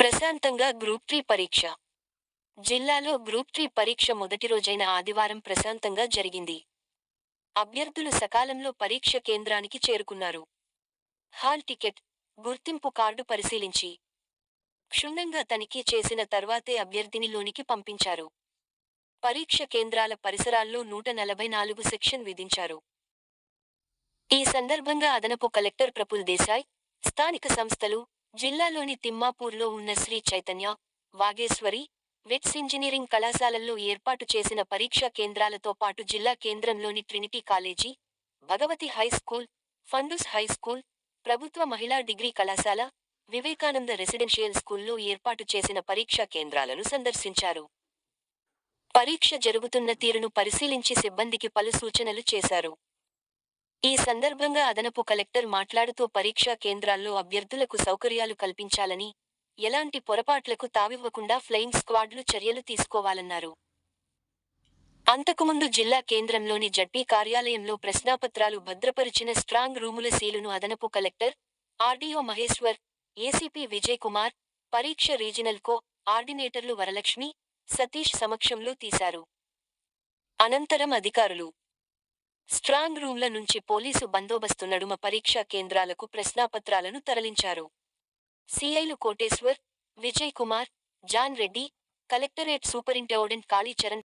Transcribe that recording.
ప్రశాంతంగా group three పరీక్ష. జిల్లాలో గ్రూప్ త్రీ పరీక్ష మొదటి రోజైన ఆదివారం ప్రశాంతంగా జరిగింది. అభ్యర్థులు సకాలంలో పరీక్ష కేంద్రానికి చేరుకున్నారు. హాల్ టికెట్ గుర్తింపు కార్డు పరిశీలించి. క్షుణ్ణంగా తనిఖీ చేసిన తర్వాతే అభ్యర్థిని లోనికి పంపించారు. పరీక్ష కేంద్రాల పరిసరాల్లో నూట నలభై నాలుగు సెక్షన్ విధించారు. ఈ సందర్భంగా అదనపు కలెక్టర్ ప్రఫుల్ దేశాయ్ స్థానిక సంస్థలు జిల్లాలోని తిమ్మాపూర్లో ఉన్న శ్రీ చైతన్య వాగేశ్వరి వెట్స్ ఇంజనీరింగ్ కళాశాలల్లో ఏర్పాటు చేసిన పరీక్షా కేంద్రాలతో పాటు జిల్లా కేంద్రంలోని Trinity college Bhagavathi high school ఫండుస్ high school ప్రభుత్వ మహిళా డిగ్రీ కళాశాల వివేకానంద రెసిడెన్షియల్ స్కూల్లో ఏర్పాటు చేసిన పరీక్షా కేంద్రాలను సందర్శించారు. పరీక్ష జరుగుతున్న తీరును పరిశీలించి సిబ్బందికి పలు సూచనలు చేశారు. ఈ సందర్భంగా అదనపు కలెక్టర్ మాట్లాడుతూ పరీక్షా కేంద్రాల్లో అభ్యర్థులకు సౌకర్యాలు కల్పించాలని ఎలాంటి పొరపాట్లకు తావివ్వకుండా ఫ్లయింగ్ స్క్వాడ్లు చర్యలు తీసుకోవాలన్నారు. అంతకుముందు జిల్లా కేంద్రంలోని జడ్పీ కార్యాలయంలో ప్రశ్నాపత్రాలు భద్రపరిచిన స్ట్రాంగ్ రూముల సీలును అదనపు collector RDO Maheshwar ACP Vijay Kumar పరీక్ష రీజినల్ కో ఆర్డినేటర్లు వరలక్ష్మి సతీష్ సమక్షంలో తీశారు. అనంతరం అధికారులు స్ట్రాంగ్ రూంల నుంచి పోలీసు బందోబస్తు నడుమ పరీక్షా కేంద్రాలకు ప్రశ్నాపత్రాలను తరలించారు. సిఐలు కోటేశ్వర్ విజయ్ కుమార్ జాన్ రెడ్డి కలెక్టరేట్ సూపరింటెండెంట్ కాళీచరణ్